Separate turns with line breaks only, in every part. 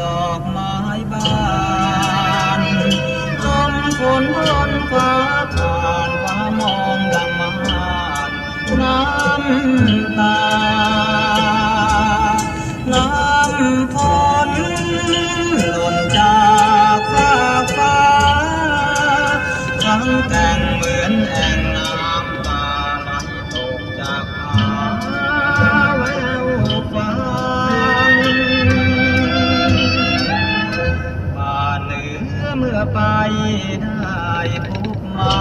ดอกไม้บานลมฝน ไปได้พบมา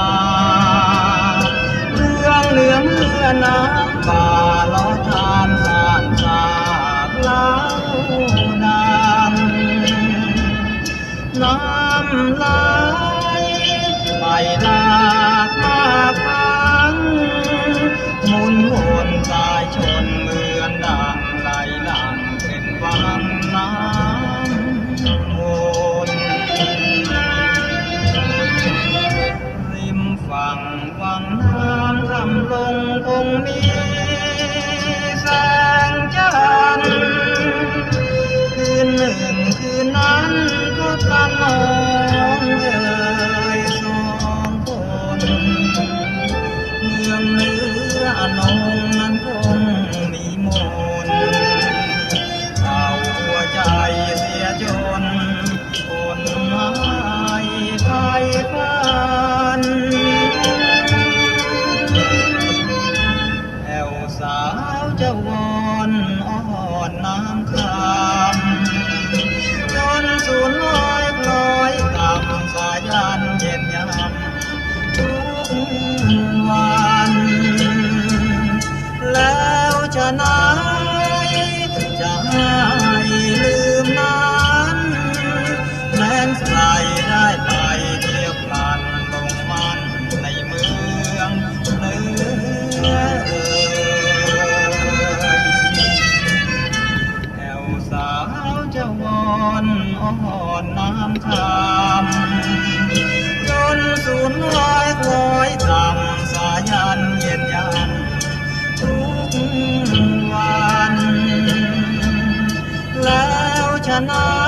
เรื่องเหลืองเมื่อน้ำป่าล้อทานสานจากเล่าดันน้ำไหลไปหล วังน้ำคำลงคงมีแสงจันทร์คืนหนึ่งคืนนั้นก็กันองเอ่ยสองคนเมืองเนื้ออนง วันแล้วจะไหนจะให้ลืมนั้นแม้นใครได้ไปเที่ยวพลันลงมันในเมืองเนื้อเอ่ยแอวสาวเจะวอนอ่อนน้ำคำ นสูญลอยคล้อยตามสายันเย็นยันทุกวัน แล้วฉะไหนะ